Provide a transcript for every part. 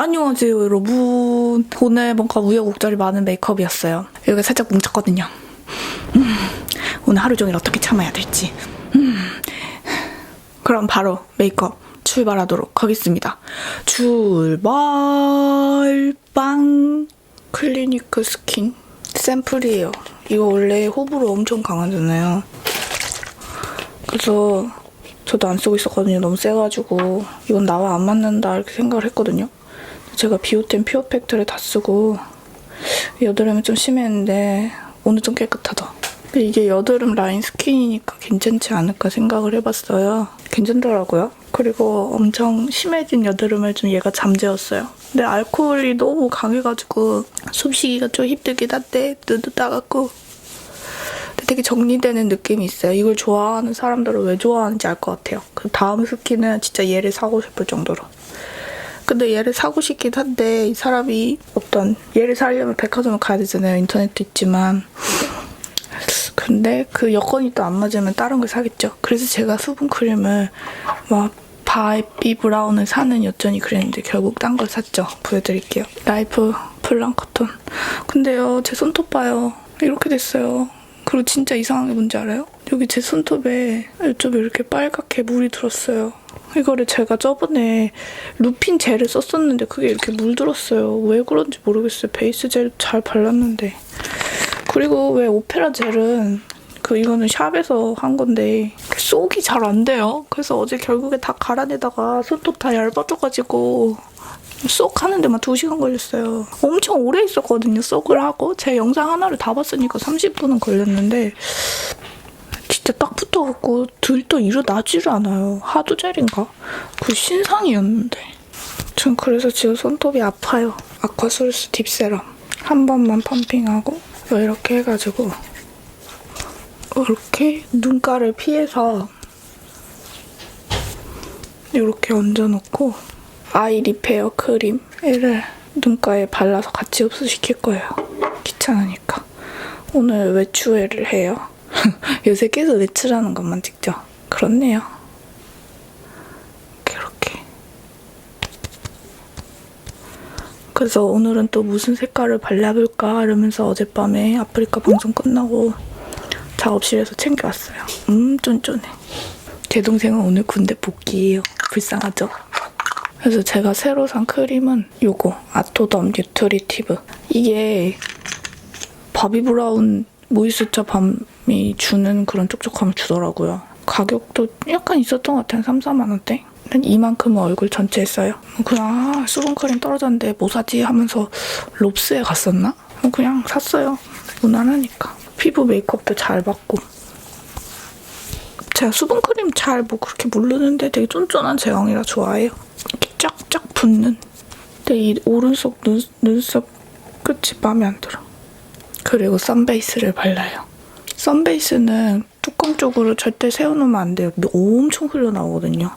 안녕하세요 여러분. 오늘 뭔가 우여곡절이 많은 메이크업이었어요. 여기가 살짝 뭉쳤거든요. 음, 오늘 하루 종일 어떻게 참아야 될지. 음. 그럼 바로 메이크업 출발하도록 하겠습니다. 출발 빵 클리니크 스킨 샘플이에요. 이거 원래 호불호 엄청 강하잖아요. 그래서 저도 안 쓰고 있었거든요. 너무 세가지고. 이건 나와 안 맞는다 이렇게 생각을 했거든요. 제가 비오텐 퓨어팩트를 다 쓰고 여드름이 좀 심했는데 오늘 좀 깨끗하다. 이게 여드름 라인 스킨이니까 괜찮지 않을까 생각을 해봤어요. 괜찮더라고요. 그리고 엄청 심해진 여드름을 좀 얘가 잠재웠어요. 근데 알코올이 너무 강해가지고 숨쉬기가 좀 힘들긴 한데 눈도 따갑고 되게 정리되는 느낌이 있어요. 이걸 좋아하는 사람들은 왜 좋아하는지 알 것 같아요. 그 다음 스킨은 진짜 얘를 사고 싶을 정도로. 근데 얘를 사고 싶긴 한데 이 사람이 어떤 얘를 사려면 백화점을 가야 되잖아요. 인터넷도 있지만. 근데 그 여건이 또 안 맞으면 다른 걸 사겠죠. 그래서 제가 수분 크림을 막 바이비 브라운을 사는 여전히 그랬는데 결국 딴 걸 샀죠. 보여드릴게요. 라이프 플랑커톤. 근데요, 제 손톱 봐요. 이렇게 됐어요. 그리고 진짜 이상한 게 뭔지 알아요? 여기 제 손톱에 이쪽에 이렇게 빨갛게 물이 들었어요. 이거를 제가 저번에 루핀 젤을 썼었는데 그게 이렇게 물들었어요. 왜 그런지 모르겠어요. 베이스 젤 잘 발랐는데. 그리고 왜 오페라 젤은 그 이거는 샵에서 한 건데 쏙이 잘 안 돼요. 그래서 어제 결국에 다 갈아내다가 손톱 다 얇아져가지고 쏙 하는 데만 2시간 걸렸어요. 엄청 오래 있었거든요, 쏙을 하고. 제 영상 하나를 다 봤으니까 30분은 걸렸는데 진짜 딱 붙어갖고 들떠 일어나지를 않아요. 하도 젤인가? 그 신상이었는데. 전 그래서 지금 손톱이 아파요. 아쿠아소르스 딥세럼. 한 번만 펌핑하고 이렇게 해가지고 이렇게 눈가를 피해서 이렇게 얹어놓고 아이 리페어 크림을 눈가에 발라서 같이 흡수시킬 거예요. 귀찮으니까. 오늘 외추회를 해요. 요새 계속 외출하는 것만 찍죠. 그렇네요. 이렇게. 그래서 오늘은 또 무슨 색깔을 발라볼까 이러면서 어젯밤에 아프리카 방송 끝나고 작업실에서 챙겨왔어요. 음, 쫀쫀해. 제 동생은 오늘 군대 복귀예요. 불쌍하죠? 그래서 제가 새로 산 크림은 요거 아토덤 뉴트리티브 이게 바비 브라운 모이스처 밤 이 주는 그런 촉촉함을 주더라고요. 가격도 약간 있었던 것 같아요. 3, 4만 원대. 한 이만큼은 얼굴 전체에 써요. 그냥 아, 수분크림 떨어졌는데 뭐 사지 하면서 롭스에 갔었나? 그냥 샀어요. 무난하니까. 피부 메이크업도 잘 받고. 제가 수분크림 잘 뭐 그렇게 모르는데 되게 쫀쫀한 제형이라 좋아해요. 쫙쫙 붙는. 근데 이 오른쪽 눈, 눈썹 끝이 마음에 안 들어. 그리고 선베이스를 발라요. 선베이스는 뚜껑 쪽으로 절대 세워놓으면 안 돼요. 엄청 흘러나오거든요.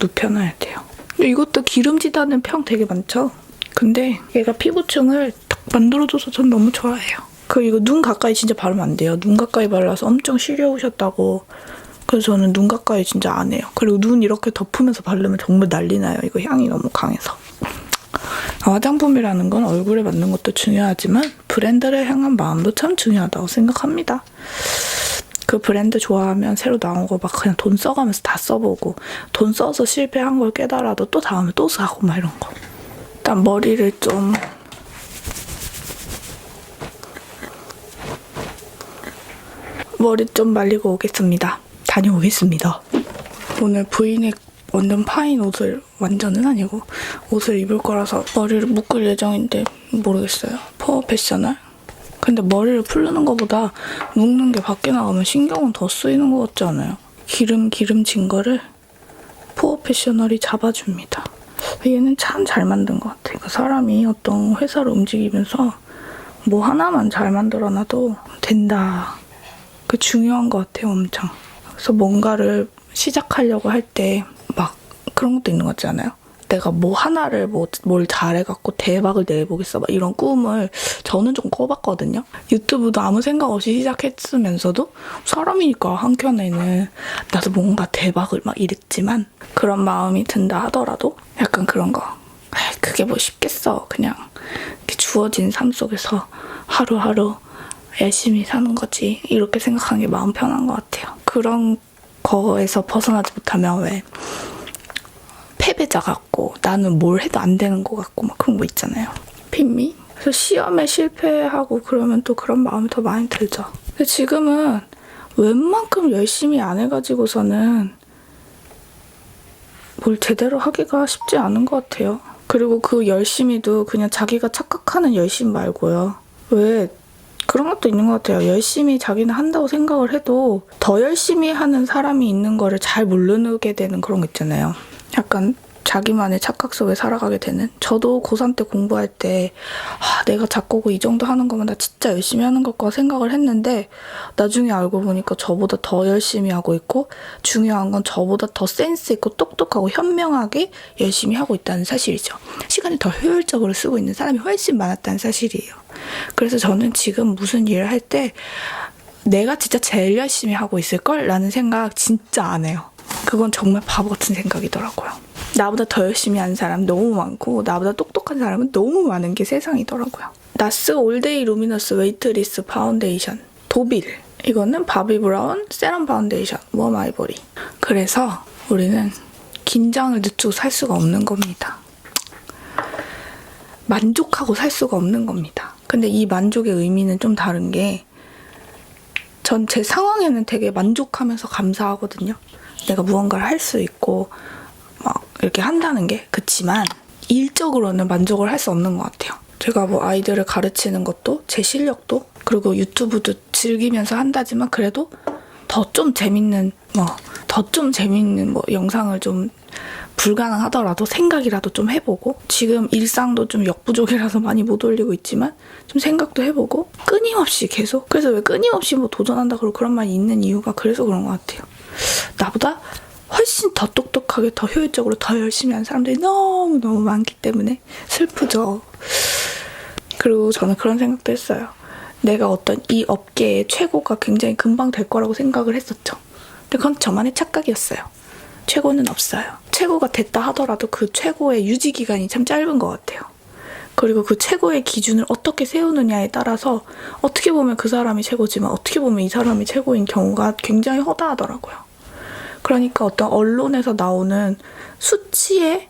눕혀놔야 돼요. 이것도 기름지다는 평 되게 많죠? 근데 얘가 피부층을 딱 만들어줘서 전 너무 좋아해요. 그 이거 눈 가까이 진짜 바르면 안 돼요. 눈 가까이 발라서 엄청 시려우셨다고. 그래서 저는 눈 가까이 진짜 안 해요. 그리고 눈 이렇게 덮으면서 바르면 정말 난리 나요. 이거 향이 너무 강해서. 화장품이라는 건 얼굴에 맞는 것도 중요하지만 브랜드를 향한 마음도 참 중요하다고 생각합니다. 그 브랜드 좋아하면 새로 나온 거 막 그냥 돈 써가면서 다 써보고 돈 써서 실패한 걸 깨달아도 또 다음에 또 사고 막 이런 거. 일단 머리를 좀 머리 좀 말리고 오겠습니다. 다녀오겠습니다. 오늘 부인의 완전 파인 옷을 완전은 아니고 옷을 입을 거라서 머리를 묶을 예정인데 모르겠어요. 포 패셔널? 근데 머리를 풀르는 것보다 묶는 게 밖에 나가면 신경은 더 쓰이는 것 같지 않아요? 기름 기름진 거를 포어 패셔널이 잡아줍니다. 얘는 참 잘 만든 것 같아. 그 사람이 어떤 회사를 움직이면서 뭐 하나만 잘 만들어놔도 된다. 그 중요한 것 같아요, 엄청. 그래서 뭔가를 시작하려고 할 때 막 그런 것도 있는 것 같잖아요. 내가 뭐 하나를 뭐, 뭘 잘해갖고 대박을 내보겠어. 막 이런 꿈을 저는 좀 꿔봤거든요. 유튜브도 아무 생각 없이 시작했으면서도 사람이니까 한켠에는 나도 뭔가 대박을 막 이랬지만 그런 마음이 든다 하더라도 약간 그런 거. 그게 뭐 쉽겠어. 그냥 주어진 삶 속에서 하루하루 열심히 사는 거지. 이렇게 생각하는 게 마음 편한 것 같아요. 그런 거에서 벗어나지 못하면 왜 패배자 같고 나는 뭘 해도 안 되는 것 같고 막 그런 거 있잖아요. 핑미? 그래서 시험에 실패하고 그러면 또 그런 마음이 더 많이 들죠. 근데 지금은 웬만큼 열심히 안 해가지고서는 뭘 제대로 하기가 쉽지 않은 것 같아요. 그리고 그 열심히도 그냥 자기가 착각하는 열심 말고요. 왜 그런 것도 있는 것 같아요. 열심히 자기는 한다고 생각을 해도 더 열심히 하는 사람이 있는 거를 잘 모르게 되는 그런 거 있잖아요. 약간 자기만의 착각 속에 살아가게 되는. 저도 고3 때 공부할 때, 아, 내가 작곡을 이 정도 하는 거면 나 진짜 열심히 하는 것과 생각을 했는데, 나중에 알고 보니까 저보다 더 열심히 하고 있고, 중요한 건 저보다 더 센스 있고 똑똑하고 현명하게 열심히 하고 있다는 사실이죠. 시간을 더 효율적으로 쓰고 있는 사람이 훨씬 많았다는 사실이에요. 그래서 저는 지금 무슨 일을 할 때, 내가 진짜 제일 열심히 하고 있을 걸? 라는 생각 진짜 안 해요. 그건 정말 바보 같은 생각이더라고요. 나보다 더 열심히 하는 사람 너무 많고 나보다 똑똑한 사람은 너무 많은 게 세상이더라고요. 나스 올데이 루미너스 웨이트리스 파운데이션 도빌 이거는 바비 브라운 세럼 파운데이션 웜 아이보리 그래서 우리는 긴장을 늦추고 살 수가 없는 겁니다. 만족하고 살 수가 없는 겁니다. 근데 이 만족의 의미는 좀 다른 게 전 제 상황에는 되게 만족하면서 감사하거든요. 내가 무언가를 할 수 있고 막 이렇게 한다는 게 그치만 일적으로는 만족을 할 수 없는 것 같아요. 제가 뭐 아이들을 가르치는 것도 제 실력도 그리고 유튜브도 즐기면서 한다지만 그래도 더 좀 재밌는 뭐 더 좀 재밌는 뭐 영상을 좀 불가능하더라도 생각이라도 좀 해보고 지금 일상도 좀 역부족이라서 많이 못 올리고 있지만 좀 생각도 해보고 끊임없이 계속 그래서 왜 끊임없이 뭐 도전한다 그런 말이 있는 이유가 그래서 그런 것 같아요. 나보다 훨씬 더 똑똑하게 더 효율적으로 더 열심히 하는 사람들이 너무너무 많기 때문에 슬프죠. 그리고 저는 그런 생각도 했어요. 내가 어떤 이 업계의 최고가 굉장히 금방 될 거라고 생각을 했었죠. 근데 그건 저만의 착각이었어요. 최고는 없어요. 최고가 됐다 하더라도 그 최고의 유지 기간이 참 짧은 것 같아요. 그리고 그 최고의 기준을 어떻게 세우느냐에 따라서 어떻게 보면 그 사람이 최고지만 어떻게 보면 이 사람이 최고인 경우가 굉장히 허다하더라고요. 그러니까 어떤 언론에서 나오는 수치에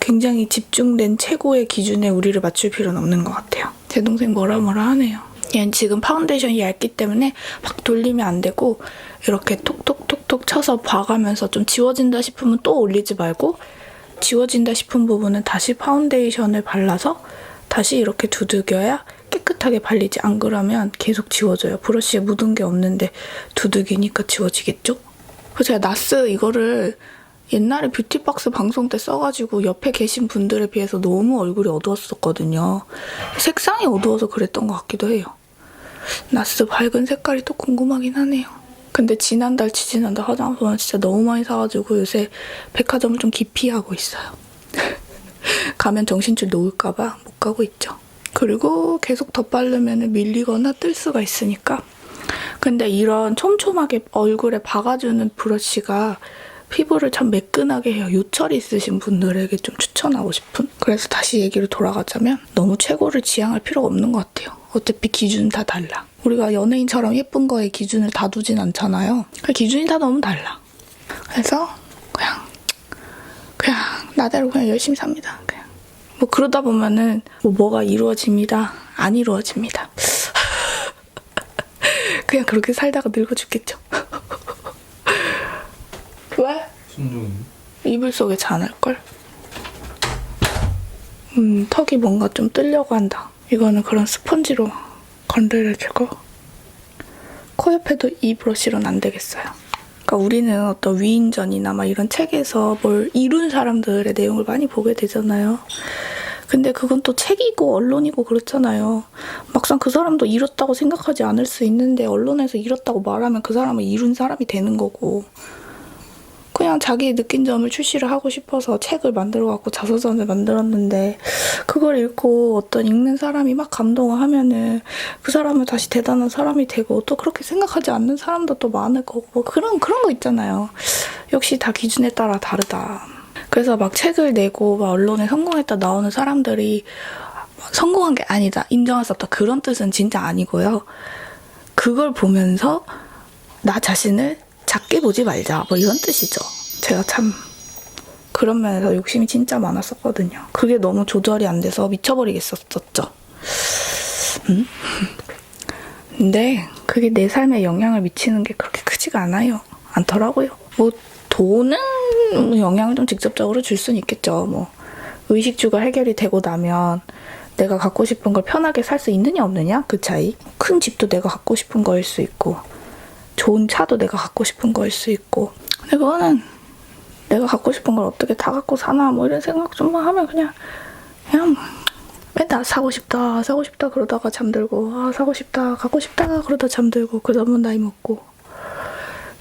굉장히 집중된 최고의 기준에 우리를 맞출 필요는 없는 것 같아요. 제 동생 뭐라 뭐라 하네요. 얘는 지금 파운데이션이 얇기 때문에 막 돌리면 안 되고 이렇게 톡톡톡톡 쳐서 봐가면서 좀 지워진다 싶으면 또 올리지 말고 지워진다 싶은 부분은 다시 파운데이션을 발라서 다시 이렇게 두들겨야 깨끗하게 발리지 안 그러면 계속 지워져요. 브러쉬에 묻은 게 없는데 두들기니까 지워지겠죠? 그래서 제가 나스 이거를 옛날에 뷰티박스 방송 때 써가지고 옆에 계신 분들에 비해서 너무 얼굴이 어두웠었거든요. 색상이 어두워서 그랬던 것 같기도 해요. 나스 밝은 색깔이 또 궁금하긴 하네요. 근데 지난달 지지난달 화장품을 진짜 너무 많이 사가지고 요새 백화점을 좀 기피하고 있어요. 가면 정신줄 놓을까봐 못 가고 있죠. 그리고 계속 덧바르면 밀리거나 뜰 수가 있으니까. 근데 이런 촘촘하게 얼굴에 박아주는 브러쉬가 피부를 참 매끈하게 해요. 요철이 있으신 분들에게 좀 추천하고 싶은. 그래서 다시 얘기를 돌아가자면 너무 최고를 지향할 필요가 없는 것 같아요. 어차피 기준은 다 달라. 우리가 연예인처럼 예쁜 거에 기준을 다 두진 않잖아요. 그 기준이 다 너무 달라. 그래서 그냥 그냥 나대로 그냥 열심히 삽니다. 그냥 뭐 그러다 보면은 뭐 뭐가 이루어집니다. 안 이루어집니다. 그냥 그렇게 살다가 늙어 죽겠죠. 왜? 순종이 이불 속에 자날 걸? 음, 턱이 뭔가 좀 뜨려고 한다. 이거는 그런 스펀지로 건드려주고 코 옆에도 이 브러쉬로는 안 되겠어요. 그러니까 우리는 어떤 위인전이나 막 이런 책에서 뭘 이룬 사람들의 내용을 많이 보게 되잖아요. 근데 그건 또 책이고 언론이고 그렇잖아요. 막상 그 사람도 이뤘다고 생각하지 않을 수 있는데 언론에서 이뤘다고 말하면 그 사람은 이룬 사람이 되는 거고 그냥 자기 느낀 점을 출시를 하고 싶어서 책을 만들어 갖고 자서전을 만들었는데 그걸 읽고 어떤 읽는 사람이 막 감동을 하면은 그 사람은 다시 대단한 사람이 되고 또 그렇게 생각하지 않는 사람도 또 많을 거고 그런 그런 거 있잖아요. 역시 다 기준에 따라 다르다. 그래서 막 책을 내고 막 언론에 성공했다 나오는 사람들이 성공한 게 아니다, 인정할 수 없다 그런 뜻은 진짜 아니고요. 그걸 보면서 나 자신을 작게 보지 말자 뭐 이런 뜻이죠. 제가 참 그런 면에서 욕심이 진짜 많았었거든요. 그게 너무 조절이 안 돼서 미쳐버리겠었죠. 음? 근데 그게 내 삶에 영향을 미치는 게 그렇게 크지가 않아요. 않더라고요. 뭐 돈은 영향을 좀 직접적으로 줄 수는 있겠죠. 뭐 의식주가 해결이 되고 나면 내가 갖고 싶은 걸 편하게 살 수 있느냐 없느냐 그 차이. 큰 집도 내가 갖고 싶은 거일 수 있고 좋은 차도 내가 갖고 싶은 거일 수 있고. 근데 그거는 내가 갖고 싶은 걸 어떻게 다 갖고 사나 뭐 이런 생각 좀만 하면 그냥 그냥 맨날 사고 싶다 사고 싶다 그러다가 잠들고 아 사고 싶다 갖고 싶다 그러다 잠들고 그러다 보면 나이 먹고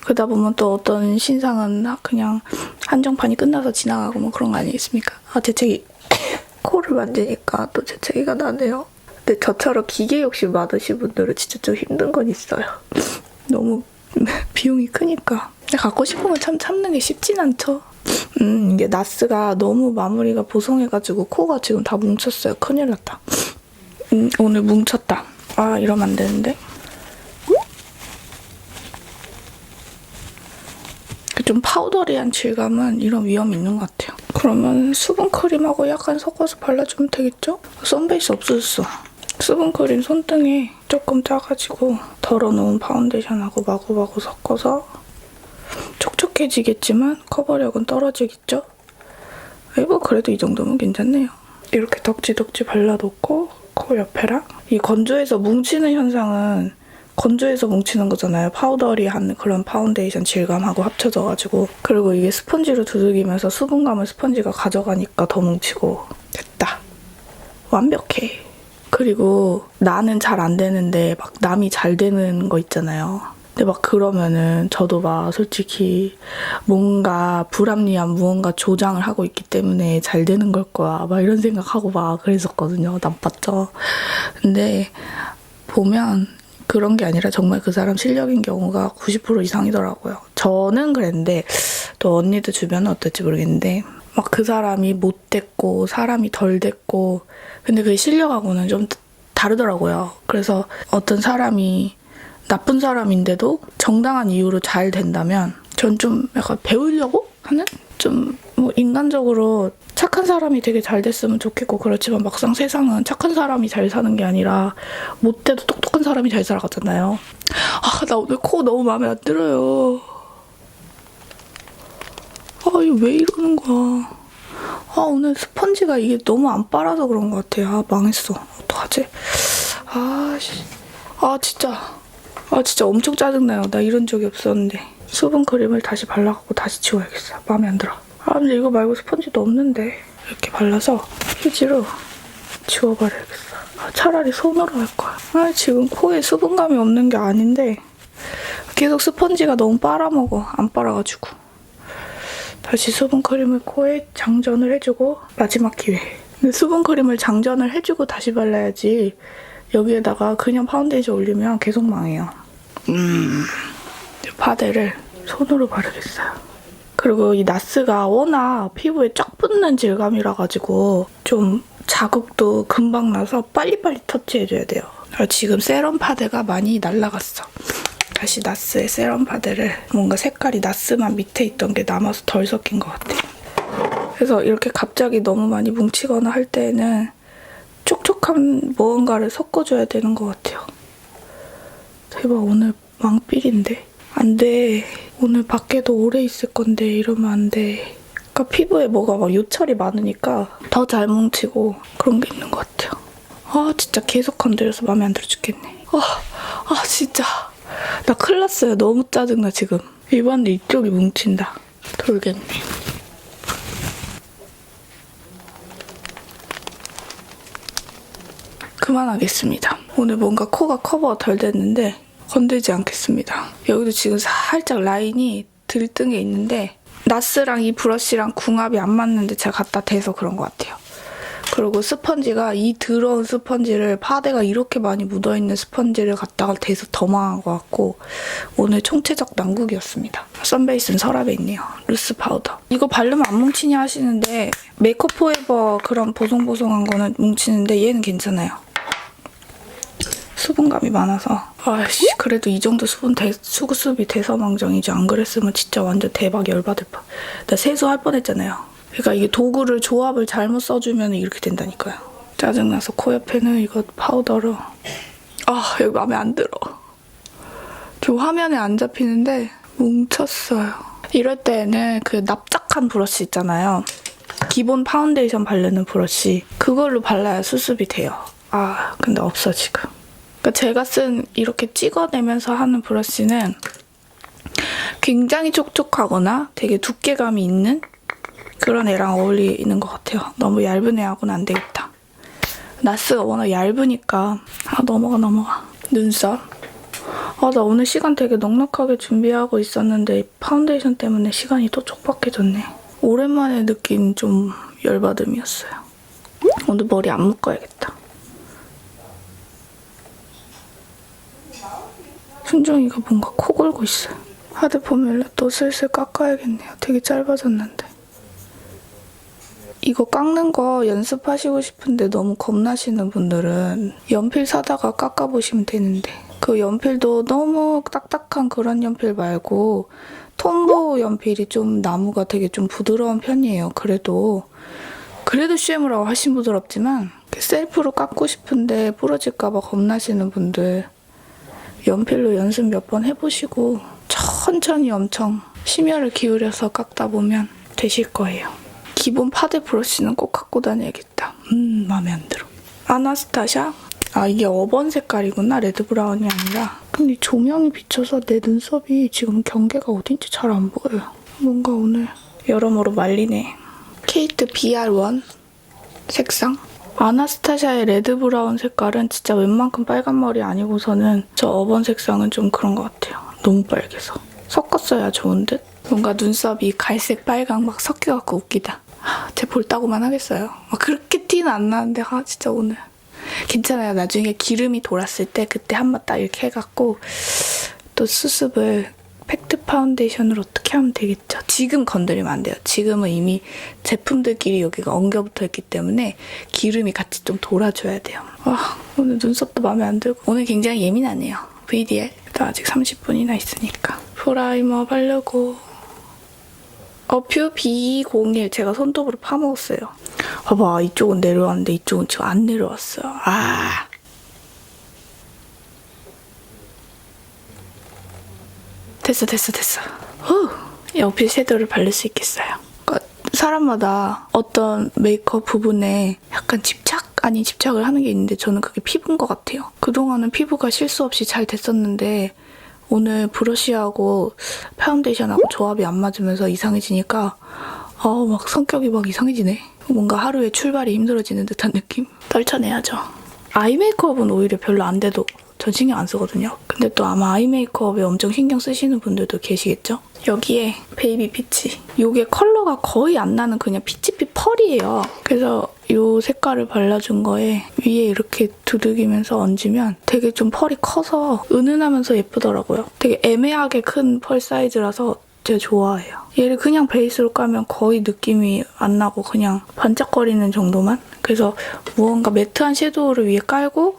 그러다 보면 또 어떤 신상은 그냥 한정판이 끝나서 지나가고 뭐 그런 거 아니겠습니까? 아 재채기 코를 만지니까 또 재채기가 나네요. 근데 저처럼 기계 욕심 많으신 분들은 진짜 좀 힘든 건 있어요. 너무 비용이 크니까. 갖고 건참 참는 게 쉽진 않죠. 음, 이게 나스가 너무 마무리가 보송해가지고 코가 지금 다 뭉쳤어요. 큰일 났다. 음, 오늘 뭉쳤다. 아, 이러면 안 되는데. 좀 파우더리한 질감은 이런 위험이 있는 것 같아요. 그러면 수분 크림하고 약간 섞어서 발라주면 되겠죠? 썬베이스 없어졌어. 수분 크림 손등에 조금 짜가지고 덜어놓은 파운데이션하고 마구마구 섞어서 촉촉해지겠지만 커버력은 떨어지겠죠? 뭐 그래도 이 정도면 괜찮네요. 이렇게 덕지덕지 발라놓고 코 옆에랑 이 건조해서 뭉치는 현상은 건조해서 뭉치는 거잖아요. 파우더리한 그런 파운데이션 질감하고 합쳐져가지고 그리고 이게 스펀지로 두들기면서 수분감을 스펀지가 가져가니까 더 뭉치고 됐다. 완벽해. 그리고 나는 잘 안 되는데 막 남이 잘 되는 거 있잖아요. 근데 막 그러면은 저도 막 솔직히 뭔가 불합리한 무언가 조장을 하고 있기 때문에 잘 되는 걸 거야. 막 이런 생각하고 막 그랬었거든요. 나빴죠. 근데 보면 그런 게 아니라 정말 그 사람 실력인 경우가 90% 이상이더라고요. 저는 그랬는데 또 언니들 주변은 어떨지 모르겠는데 막 그 사람이 못 됐고 사람이 덜 됐고 근데 그 실력하고는 좀 다르더라고요. 그래서 어떤 사람이 나쁜 사람인데도 정당한 이유로 잘 된다면 전 좀 약간 배우려고 하는 좀 뭐 인간적으로 착한 사람이 되게 잘 됐으면 좋겠고 그렇지만 막상 세상은 착한 사람이 잘 사는 게 아니라 못돼도 똑똑한 사람이 잘 살아가잖아요. 아 나 오늘 코 너무 마음에 안 들어요. 아 이거 왜 이러는 거야? 아 오늘 스펀지가 이게 너무 안 빨아서 그런 것 같아. 아 망했어. 어떡하지? 아 씨. 아 진짜. 아 진짜 엄청 짜증나요. 나 이런 적이 없었는데. 수분 크림을 다시 발라갖고 다시 지워야겠어. 마음에 안 들어. 아 근데 이거 말고 스펀지도 없는데. 이렇게 발라서 휴지로 지워버려야겠어. 아, 차라리 손으로 할 거야. 아 지금 코에 수분감이 없는 게 아닌데 계속 스펀지가 너무 빨아먹어. 안 빨아가지고. 다시 수분 크림을 코에 장전을 해주고 마지막 기회. 근데 수분 크림을 장전을 해주고 다시 발라야지 여기에다가 그냥 파운데이션 올리면 계속 망해요. 음, 이 파데를 손으로 바르겠어요. 그리고 이 나스가 워낙 피부에 쫙 붙는 질감이라 가지고 좀 자극도 금방 나서 빨리빨리 터치해줘야 돼요. 아, 지금 세럼 파데가 많이 날라갔어. 다시 나스의 세럼 파데를 뭔가 색깔이 나스만 밑에 있던 게 남아서 덜 섞인 것 같아. 그래서 이렇게 갑자기 너무 많이 뭉치거나 할 때는 촉촉한 무언가를 섞어줘야 되는 것 같아요. 대박 오늘 왕삘인데 안 돼. 오늘 밖에도 오래 있을 건데 이러면 안 돼. 그러니까 피부에 뭐가 막 요철이 많으니까 더 잘 뭉치고 그런 게 있는 것 같아요. 아 진짜 계속 건드려서 마음에 안 들어 죽겠네. 아, 아 진짜 나 큰일 났어요. 너무 짜증나 지금. 입안데 이쪽이 뭉친다. 돌겠네. 그만하겠습니다. 오늘 뭔가 코가 커버가 덜 됐는데 건들지 않겠습니다. 여기도 지금 살짝 라인이 들등에 있는데 나스랑 이 브러쉬랑 궁합이 안 맞는데 제가 갖다 대서 그런 것 같아요. 그리고 스펀지가 이 더러운 스펀지를 파데가 이렇게 많이 묻어있는 스펀지를 갖다가 대서 더 망한 것 같고 오늘 총체적 난국이었습니다. 썬베이스는 서랍에 있네요. 루스 파우더. 이거 바르면 안 뭉치냐 하시는데 메이크업 포에버 그런 보송보송한 거는 뭉치는데 얘는 괜찮아요. 수분감이 많아서 아씨 그래도 이 정도 수분 대, 수급이 대서망정이지 안 그랬으면 진짜 완전 대박 열받을 뻔. 나 세수할 뻔했잖아요. 그러니까 이게 도구를 조합을 잘못 써주면 이렇게 된다니까요. 짜증나서 코 옆에는 이거 파우더로 아 여기 마음에 안 들어. 저 화면에 안 잡히는데 뭉쳤어요. 이럴 때는 그 납작한 브러쉬 있잖아요. 기본 파운데이션 바르는 브러쉬 그걸로 발라야 수습이 돼요. 아 근데 없어 지금. 그러니까 제가 쓴 이렇게 찍어내면서 하는 브러쉬는 굉장히 촉촉하거나 되게 두께감이 있는 그런 애랑 어울리는 것 같아요. 너무 얇은 애하고는 안 되겠다. 나스가 워낙 얇으니까 아 넘어가 넘어가. 눈썹. 아 나 오늘 시간 되게 넉넉하게 준비하고 있었는데 파운데이션 때문에 시간이 또 촉박해졌네. 오랜만에 느낀 좀 열받음이었어요. 오늘 머리 안 묶어야겠다. 순정이가 뭔가 코 골고 있어요. 하드 포뮬러 또 슬슬 깎아야겠네요. 되게 짧아졌는데. 이거 깎는 거 연습하시고 싶은데 너무 겁나시는 분들은 연필 사다가 깎아보시면 되는데 그 연필도 너무 딱딱한 그런 연필 말고 톰보 연필이 좀 나무가 되게 좀 부드러운 편이에요. 그래도 그래도 쉐무라고 하신 부드럽지만 셀프로 깎고 싶은데 부러질까봐 겁나시는 분들 연필로 연습 몇 번 해보시고 천천히 엄청 심혈을 기울여서 깎다 보면 되실 거예요. 기본 파데 브러쉬는 꼭 갖고 다녀야겠다. 음, 마음에 안 들어. 아나스타샤? 아, 이게 어번 색깔이구나. 레드 브라운이 아니라. 근데 조명이 비쳐서 내 눈썹이 지금 경계가 어딘지 잘 안 보여요. 뭔가 오늘 여러모로 말리네. 케이트 BR1 색상? 아나스타샤의 레드 브라운 색깔은 진짜 웬만큼 빨간 머리 아니고서는 저 어번 색상은 좀 그런 것 같아요. 너무 빨개서. 섞었어야 좋은 듯? 뭔가 눈썹이 갈색, 빨강 막 섞여갖고 웃기다. 제 볼따구만 하겠어요. 막 그렇게 티는 안 나는데 아 진짜 오늘 괜찮아요. 나중에 기름이 돌았을 때 그때 한 번 딱 이렇게 해갖고 또 수습을 팩트 파운데이션으로 어떻게 하면 되겠죠. 지금 건드리면 안 돼요. 지금은 이미 제품들끼리 여기가 엉겨붙어 있기 때문에 기름이 같이 좀 돌아줘야 돼요. 와 오늘 눈썹도 마음에 안 들고 오늘 굉장히 예민하네요. VDL 또 아직 30분이나 있으니까 프라이머 바르고 어퓨 B01 제가 손톱으로 파먹었어요. 봐봐 이쪽은 내려왔는데 이쪽은 지금 안 내려왔어요. 아 됐어 됐어 됐어. 후 어퓨 섀도우를 바를 수 있겠어요. 그러니까 사람마다 어떤 메이크업 부분에 약간 집착 아닌 집착을 하는 게 있는데 저는 그게 피부인 것 같아요. 그동안은 피부가 실수 없이 잘 됐었는데 오늘 브러쉬하고 파운데이션하고 조합이 안 맞으면서 이상해지니까 어, 막 성격이 막 이상해지네. 뭔가 하루에 출발이 힘들어지는 듯한 느낌? 떨쳐내야죠. 아이 메이크업은 오히려 별로 안 돼도 전 신경 안 쓰거든요. 근데 또 아마 아이 메이크업에 엄청 신경 쓰시는 분들도 계시겠죠? 여기에 베이비 피치. 이게 컬러가 거의 안 나는 그냥 피치빛 펄이에요. 그래서 이 색깔을 발라준 거에 위에 이렇게 두들기면서 얹으면 되게 좀 펄이 커서 은은하면서 예쁘더라고요. 되게 애매하게 큰 펄 사이즈라서 제가 좋아해요. 얘를 그냥 베이스로 까면 거의 느낌이 안 나고 그냥 반짝거리는 정도만? 그래서 무언가 매트한 섀도우를 위에 깔고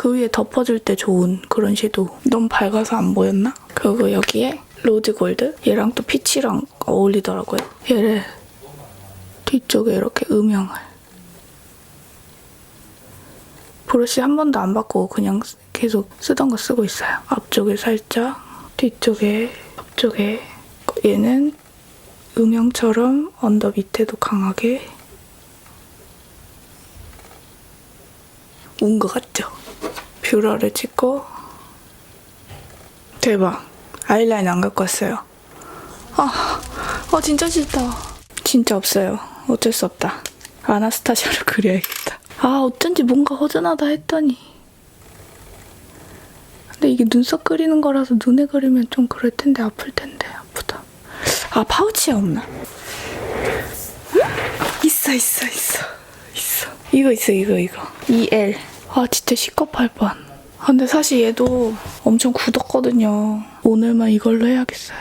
그 위에 덮어줄 때 좋은 그런 섀도우. 너무 밝아서 안 보였나? 그리고 여기에 로즈 골드. 얘랑 또 피치랑 어울리더라고요. 얘를 뒤쪽에 이렇게 음영을. 브러쉬 한 번도 안 바꾸고 그냥 계속 쓰던 거 쓰고 있어요. 앞쪽에 살짝, 뒤쪽에, 앞쪽에. 얘는 음영처럼 언더 밑에도 강하게 온 것 같죠? 뷰러를 찍고 대박. 아이라인 안 갖고 왔어요. 아, 아 진짜 싫다. 진짜 없어요. 어쩔 수 없다. 아나스타샤를 그려야겠다. 아 어쩐지 뭔가 허전하다 했더니. 근데 이게 눈썹 그리는 거라서 눈에 그리면 좀 그럴 텐데 아플 텐데 아프다. 아 파우치에 없나? 있어 있어 있어. 있어. 이거 있어 이거 이거. 2L 아 진짜 시겁할 뻔 아, 근데 사실 얘도 엄청 굳었거든요. 오늘만 이걸로 해야겠어요.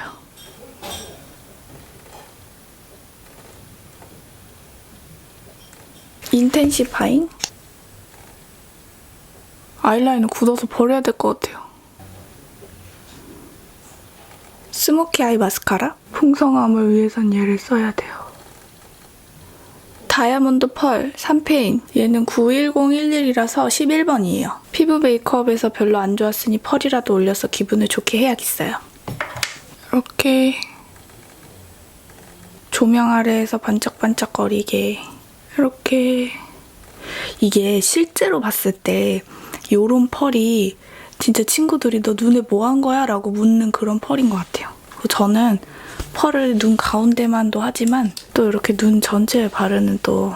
인텐시파잉? 아이라이너 굳어서 버려야 될 것 같아요. 스모키 아이 마스카라? 풍성함을 위해선 얘를 써야 돼요 다이아몬드 펄 3페인 얘는 91011이라서 11번이에요. 피부 메이크업에서 별로 안 좋았으니 펄이라도 올려서 기분을 좋게 해야겠어요. 이렇게 조명 아래에서 반짝반짝거리게 이렇게 이게 실제로 봤을 때 요런 펄이 진짜 친구들이 너 눈에 뭐 한 거야? 라고 묻는 그런 펄인 것 같아요. 저는 펄을 눈 가운데만도 하지만 또 이렇게 눈 전체에 바르는 또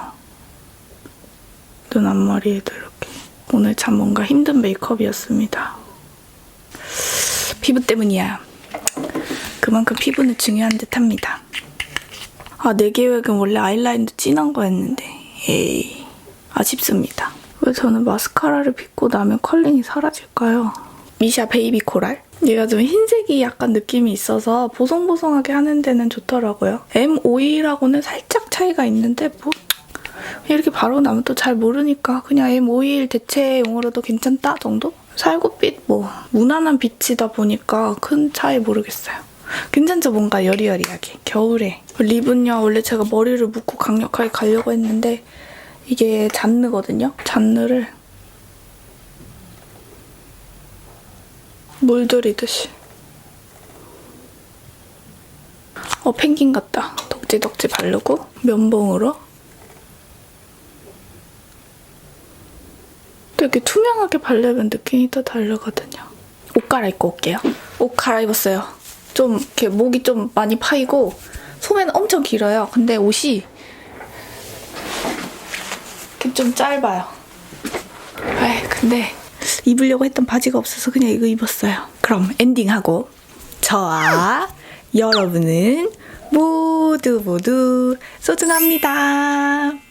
눈 앞머리에도 이렇게 오늘 참 뭔가 힘든 메이크업이었습니다. 피부 때문이야. 그만큼 피부는 중요한 듯 합니다. 아, 내 계획은 원래 아이라인도 진한 거였는데 에이 아쉽습니다. 왜 저는 마스카라를 빗고 나면 컬링이 사라질까요? 미샤 베이비 코랄? 얘가 좀 흰색이 약간 느낌이 있어서 보송보송하게 하는 데는 좋더라고요. M51하고는 살짝 차이가 있는데 뭐 이렇게 바로 나면 또 잘 모르니까 그냥 M51 대체용으로도 괜찮다 정도? 살구빛 뭐 무난한 빛이다 보니까 큰 차이 모르겠어요. 괜찮죠? 뭔가 여리여리하게 겨울에 립은요 원래 제가 머리를 묶고 강력하게 가려고 했는데 이게 잔느거든요. 잔느를 물들이듯이. 어, 펭귄 같다. 덕지덕지 바르고 면봉으로. 또 이렇게 투명하게 바르면 느낌이 또 다르거든요. 옷 갈아입고 올게요. 옷 갈아입었어요. 좀 이렇게 목이 좀 많이 파이고 소매는 엄청 길어요. 근데 옷이 이렇게 좀 짧아요. 에이, 근데 입으려고 했던 바지가 없어서 그냥 이거 입었어요. 그럼 엔딩하고 저와 여러분은 모두 모두 소중합니다.